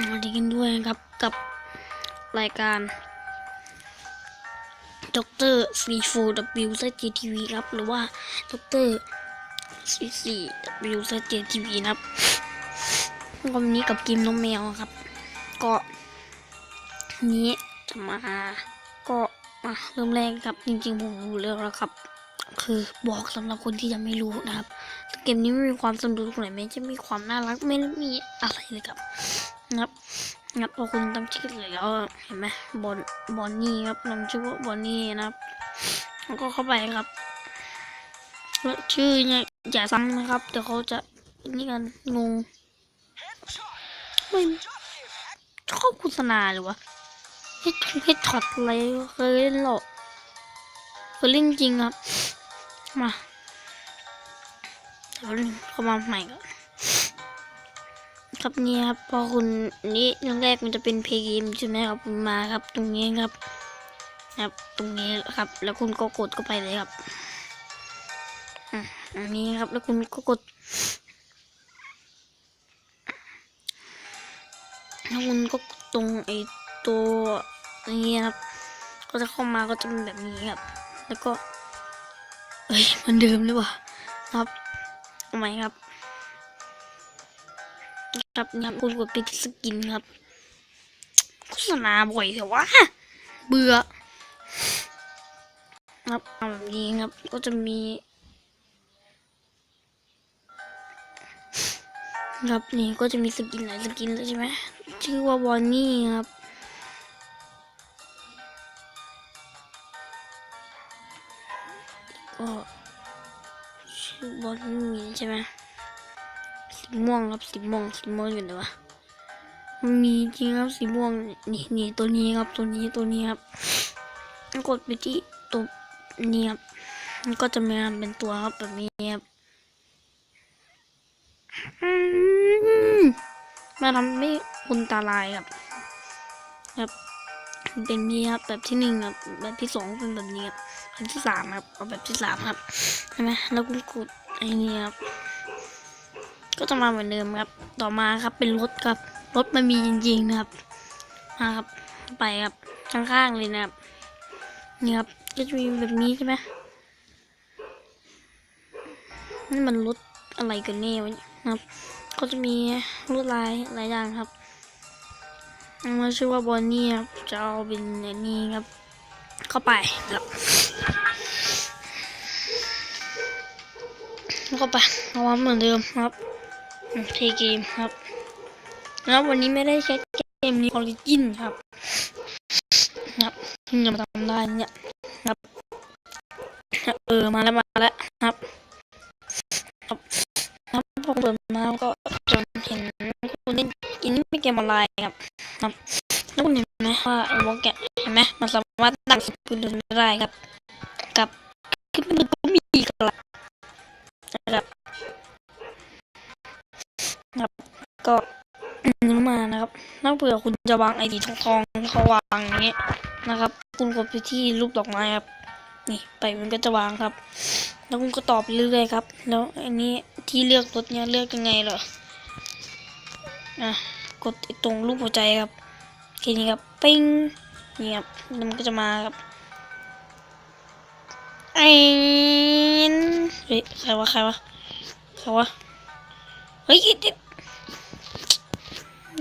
สวัสดีกันด้วยนะครับกับรายการด็อกเตอร์ซีโฟวซจีทีวีครับ หรือว่าด็อกเตอร์ซีซีวซจีทีวีนะครับวันนี้กับเกมน้องแมวครับ ก็นี้จะมา ก็มาเริ่มแรกครับ จริงๆผมรู้แล้วนะครับ คือบอกสำหรับคนที่ยังไม่รู้นะครับ เกมนี้ไม่มีความสนุกตรงไหนไม่จะมีความน่ารักไม่ได้มีอะไรเลยครับ นะครับนะครับพอคุณตั้งชื่อเลยแล้วเห็นไหมบอนบอนนี่ครับตั้งชื่อว่าบอนนี่นะครับแล้วก็เข้าไปครับชื่อเนี่ยอย่าซ้ำนะครับเดี๋ยวเขาจะนี่กันงงไม่ชอบโฆษณาหรือวะเฮ็ดเฮ็ดช็อตอะไรเคยเล่นหรอกเคยเล่นจริงครับมาเดี๋ยวเข้ามาใหม่ก่อน ครับเนี่ยครับพอคุณนี่เรื่องแรกมันจะเป็นเพลงเกมใช่ไหมครับคุณมาครับ ตรงนี้ครับ ครับ ตรงนี้ครับ แล้วคุณก็กดเข้าไปเลยครับอันนี้ครับ แล้วคุณก็กดแล้วคุณก็กดตรงไอ้ตัวนี้ครับ ก็จะเข้ามาก็จะเป็นแบบนี้ครับ แล้วก็เอ้ยมันเดิมเลยว่ะครับทำไมครับ ครับเนี่ยคุณกดปที่สกินครับโฆษณาบ่อยเถอะวะเบื่อครับแบบนี้ครับก็จะมีครับนี่ก็จะมีสกินหลายสกินเลยใช่ไหมชื่อว่าบอนนี่ครับก็ชื่อบอนนี่ใช่ไหม สีม่วงครับสีม่วงสีม่วงอยู่ไหนวะมันมีจริงครับสีม่วงนี่นี่ตัวนี้ครับตัวนี้ตัวนี้ครับกดไปที่ตัวนี้ครับมันก็จะมาเป็นตัวครับแบบนี้ครับมมาทำให้คุณตาลายครับครับเป็นนี้ครับแบบที่หนึ่งครับแบบที่สองเป็นแบบนี้ครับแบบที่สามครับเอาแบบที่สามครับใช่ไหมแล้วคุณกดไอ้นี่ครับ ก็จะมาเหมือนเดิมครับ ต่อมาครับเป็นรถครับ รถมันมีจริงๆนะครับมาครับ ไปครับข้างๆเลยนะครับ นี่ครับ ก็จะมีแบบนี้ใช่ไหมนี่มันรถอะไรกันแน่วะนะครับ ก็จะมีรถลายหลายอย่างครับมันชื่อว่าบอนนี่ครับ จะเอาเป็นอันนี้ครับ เข้าไปครับแล้วก็ไปเอาไว้เหมือนเดิมครับ เทเกมครับ แล้ววันนี้ไม่ได้ใช้เกมนี้ออริจินครับ ครับเพิ่งจะมาทำได้เนี่ยครับ เออมาแล้วมาแล้วครับ ครับครับพอเปิดมาก็จนเห็นคุณเล่นกินไม่เกมออนไลน์ครับครับแล้วคุณเห็นไหมว่าไอ้วอลแกเห็นไหมมันสามารถตั้งสกุลได้ครับ กับคือมันก ถ้าเผื่อคุณจะวางไอดีทองทองเขาวางอย่างนี้ยนะครับ คุณกดไปที่รูปดอกไม้ครับ นี่ไปมันก็จะวางครับ แล้วคุณก็ตอบเรื่อยๆครับ แล้วอันนี้ที่เลือกรถเนี้ยเลือกยังไงเหรออะกดตรงรูปหัวใจครับแค่นี้ครับปิ้งนี่ครับแล้วมันก็จะมาครับไอ้นเฮ้ยใครวะใครวะใครวะเฮ้ยเด็ก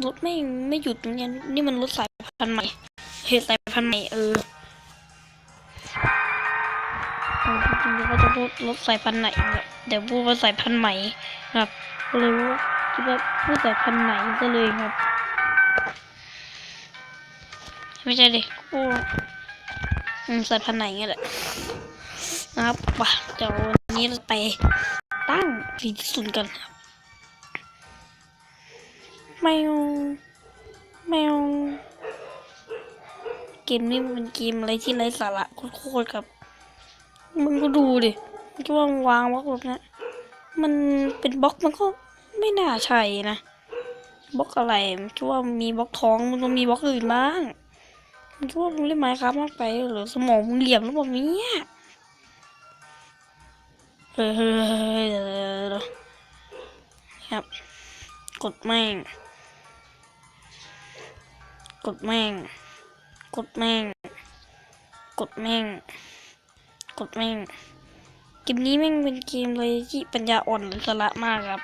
รถไม่ไม่หยุดเนี่ยนี่มันรถสายพันธุ์ใหม่เหตุสายพันธุ์ใหม่เออเอาจริงๆวก็จะพูดรถสายพันธุ์ไหนเนี่ยเดี๋ยวพูดว่าสายพันธุ์ใหม่ครับก็เลยว่าคิดว่าพูดสายพันธุ์ไหนซะเลยครับ ไม่ใช่ดิพูดสายพันธุ์ไหนเงี้ยแหละนะครับว่ะเดี๋ยววันนี้เราไปตั้งฟีที่ศูนย์กันครับ แมวแมวเกมนี้มันเป็นเกมอะไรที่ไร้สาระโคตรๆครับมึงก็ดูดิมันก็วางวางบล็อกแบบนี้มันเป็นบล็อกมันก็ไม่น่าใช่นะบล็อกอะไรมันคิดว่ามีบล็อกท้องมันต้องมีบล็อกอื่นบ้างมันคิดว่ามึงเล่นไม้ครับมากไปหรือสมองมึงเหลี่ยมหรือเปล่าเนี่ยเฮ้ยเฮ้ยเฮ้ยเดี๋ยวเดี๋ยวเดี๋ยวครับกดแม่ง กดแม่ง กดแม่ง กดแม่ง กดแม่ง เกมนี้แม่งเป็นเกมเลยที่ปัญญาอ่อนหรือสาระมากครับ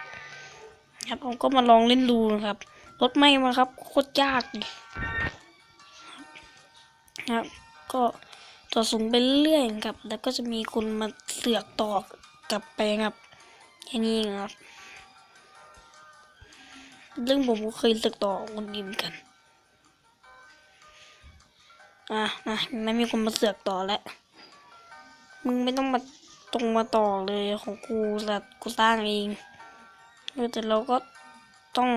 ครับผมก็มาลองเล่นดูนะครับ รถไม่มาครับโคตรยากเลยครับก็ต่อสูงไปเรื่อยครับ แล้วก็จะมีคนมาเสือกต่อกลับไปครับแค่นี้ครับเรื่องผมก็เคยเสือกต่อคนอื่นเหมือนกัน อะนะไม่มีคนมาเสือกต่อแล้ว มึงไม่ต้องมาตรงมาต่อเลยของกูสัตว์กูสร้างเองแต่เราก็ต้อง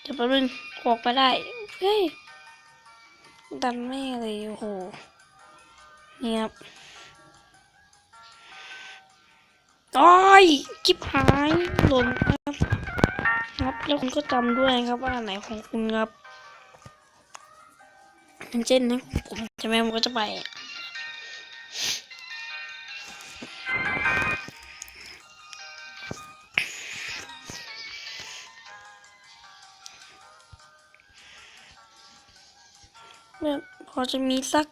เดี๋ยวแป๊บนึงออกไปได้ เฮ้ย ดันไม่เลยโอ้โหเนี่ยครับโอ้ยจิบหายหล่นครับ ครับแล้วคุณก็จำด้วยครับว่าไหนของคุณครับ อย่างเช่นนะผมใช่ไหมผมก็จะไปแบบพอจะมีสัก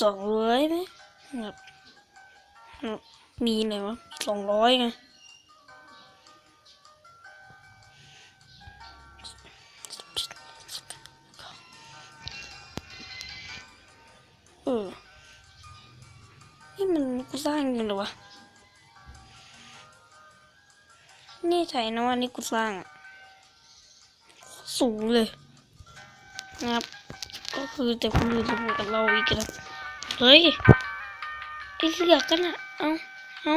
สองร้อยไหมแบบมีเลยวะสองร้อยไง เออ นี่มันกูสร้างกันเหรอวะนี่ใช่นะว่านี่กูสร้างอะสูงเลยนะครับ ก็คือแต่คนอื่นจะพูดกับเราอีกนะเฮ้ยไอ้เสือกกันอะเอาเอา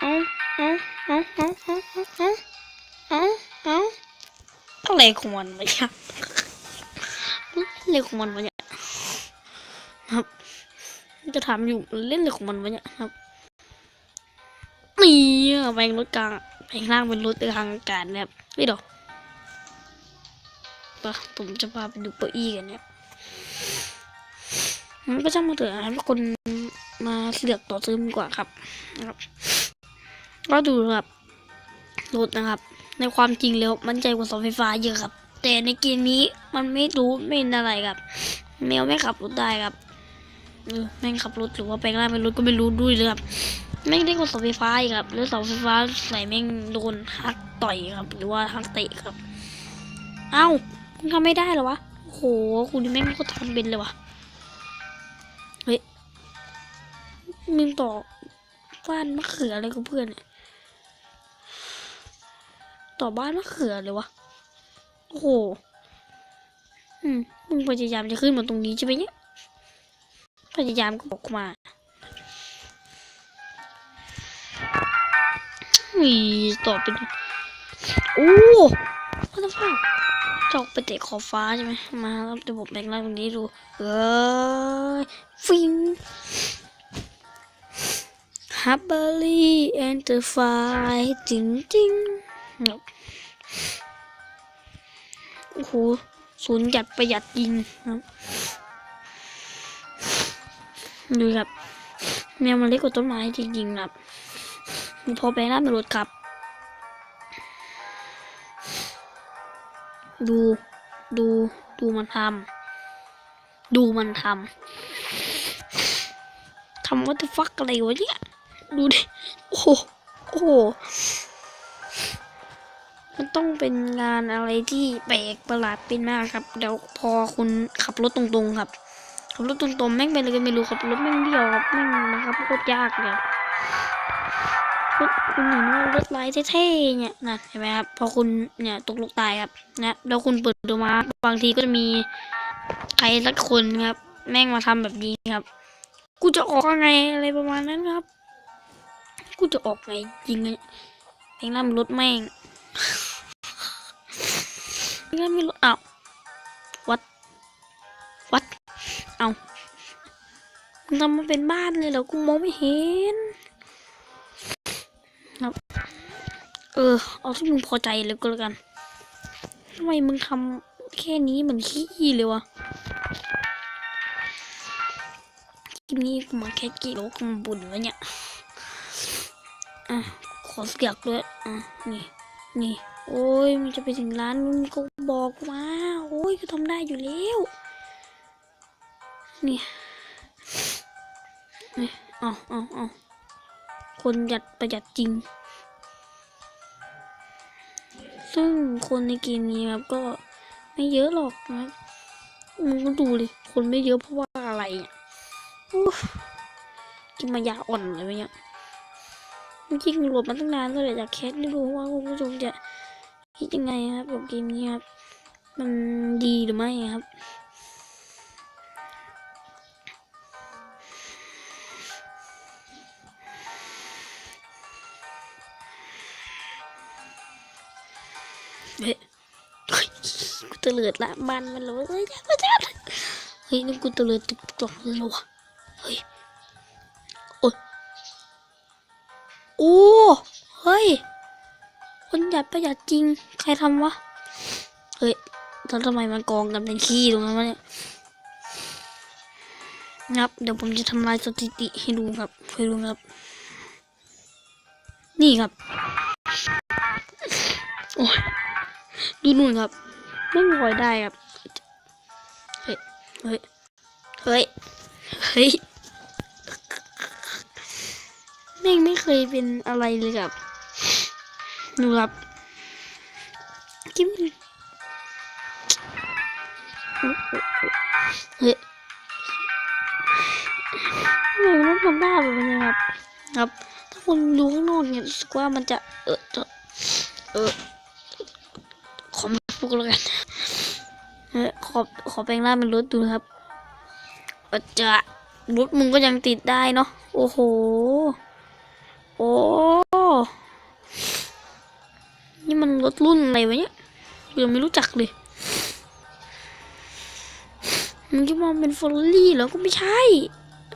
เอาเอาเอาเอาเอาเอาเอาเอาอะไรของมันวะเนี่ยอะไรของมันวะเนี่ย จะถามอยู่เล่นอะไรของมันวะเนี่ยครับนี่อะแปลงรถกลางแปลงล่างเป็นรถกลางอากาศนะครับไม่ดอกปะผมจะพาไปดูเก้าอี้กันเนี่ยมันก็จะมาเถอะครับคนมาเลือกต่อซื้อกว่าครับนะครับ ก็ดูครับรถนะครับ ในความจริงแล้วมันใจกว่าเสาไฟฟ้าเยอะครับ แต่ในเกมนี้มันไม่รู้ไม่เห็นอะไรครับ แมวไม่ขับรถได้ครับ เออแม่งขับรถหรือว่าแปลงร่างเป็นรถก็ไม่รู้ด้วยเลยครับแม่งได้กว่าเสาไฟฟ้าครับ แล้วเสาไฟฟ้าไหนแม่งโดนหักต่อยครับ หรือว่าหักเตะครับ เอ้าคุณทำไม่ได้หรอวะโอ้โหคุณแม่งก็ทำเป็นเลยวะเฮ้ยมึงต่อบ้านมะเขืออะไรกับเพื่อนเนี่ยต่อบ้านมะเขือเลยวะโอ้โห อืม มึงพยายามจะขึ้นมาตรงนี้ใช่ไหมเนี่ย พยายามก็บอกมาอีต่อเป็นโอ้ what the fuck จอกไปเตะขอบฟ้าใช่ไหมมาแล้วเดี๋ยวผมแบ่งร่างตรงนี้ดูเออฟิงฮับเบอรี่แอนเตอร์ไฟจริงจริงโอ้โหศูนย์หยัดประหยัดยิงครับ ดูครับ แมวมันเล็กกว่าต้นไม้จริงๆครับพอแปลงร่างเป็นรถครับ ดู ดู ดูมันทำ ดูมันทำ ทำว่าจะฟักอะไรวะเนี่ย ดูดิ โอ้โห โอ้โห มันต้องเป็นงานอะไรที่แปลกประหลาดเป็นมากครับ เดี๋ยวพอคุณขับรถตรงๆครับ ขับรถตรงๆแม่งเป็นอะไรกันไม่รู้ครับรถแม่งเบี้ยวครับแม่งนะครับโคตรยากเลยรถคุณเห็นว่ารถไลท์เท่ๆเนี่ยนะเห็นไหมครับพอคุณเนี่ยตกลูกตายครับนะแล้วคุณเปิดดูมาบางทีก็จะมีใครสักคนครับ แม่งมาทำแบบนี้ครับ กูจะออกไงอะไรประมาณนั้นครับ กูจะออกไงจริงเลยแม่งนั่นรถแม่งแม่งนั่นไม่รถอ้าววัดวัด เอาทำมาเป็นบ้านเลยเหรอ กูมองไม่เห็นครับเออ เอาที่มึงพอใจเลยก็แล้วกันทำไมมึงทำแค่นี้เหมือนขี้เลยวะคลิปนี้กูมาแค่กี่โลกมาบุญวะเนี่ย อะ ขอเสียกด้วย อะ นี่ นี่ โอ้ย มันจะไปถึงร้านมันก็บอกมา โอ้ย ก็ทำได้อยู่แล้ว นี่นี่เอาเอาเอาคนหยัดประหยัดจริง ซึ่งคนในเกมนี้ครับก็ไม่เยอะหรอกนะครับมึงก็ดูเลยคนไม่เยอะเพราะว่าอะไรอะกินมายาอ่อนเลยวะเนี่ยจริงโหลดมาตั้งนานแล้วแหละจากแคสไม่รู้ว่าคุณผู้ชมจะคิดยังไงครับกับเกมนี้ครับ มันดีหรือไม่ครับ ตลิดละมันมันเลยเฮ้ยจ้าจ้าเฮ้ยนี่กูตลิดตุกตกเลยเหรอวะเฮ้ยโอ้ยโอ้เฮ้ยคนหยัดประหยัดจริงใครทำวะเฮ้ยแล้วทำไมมันกองกันเป็นขี้ตรงนั้นวะเนี่ยครับเดี๋ยวผมจะทำลายสถิติให้ดูครับให้ดูครับ นี่ครับ โอ้ยดูนู่นครับ ไม่งลอยได้ครับเฮ้ยเฮ้ยเฮ้ยเฮ้ยแม่งไม่เคยเป็นอะไรเลยครับดูครับกิมเฮ้ยทำไมมันต้องทำได้แบบนี้ครับ ครับ ถ้าคนดูข้างนอกเนี่ยรู้สึกว่ามันจะเออเออขอม่พูดแล้วกัน ขอขอแปลงร่างเป็นรถดูครับออจะรถมึงก็ยังติดได้เนาะโอ้โห โอ้ นี่มันรถรุ่นอะไรวะเนี่ยยังไม่รู้จักเลย มึงคิดว่ามันเป็นฟอร์รี่เหรอก็ไม่ใช่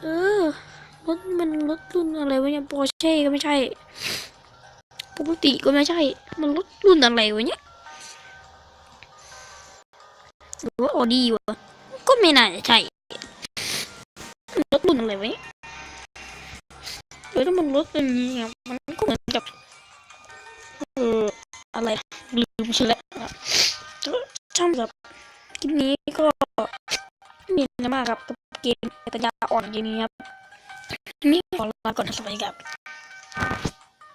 เออ รถมันรถรุ่นอะไรวะเนี่ยปอร์เช่ก็ไม่ใช่ ปกติก็ไม่ใช่ มันรถรุ่นอะไรวะเนี่ย หรือว่าออดีวะ ก็ไม่น่าจะใช่รถรุ่นอะไรไวะเนี่ยเออถ้ามันรถเป็นอย่างนี้มันก็เหมือนกับเอออะไรลืมชื่อแล้วช่างกับคลิปนี้ก็มีอะไรมากครับกับเกมปัญญาอ่อนเกมนี้ครับนี้ขอลาก่อนสวัสดีครับ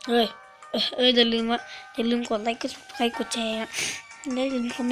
เฮ้ยเอ้ยเอ้ยอย่าลืมว่าอย่าลืมกดไลค์กดไลค์กดแชร์นะ และอย่าลืมคอ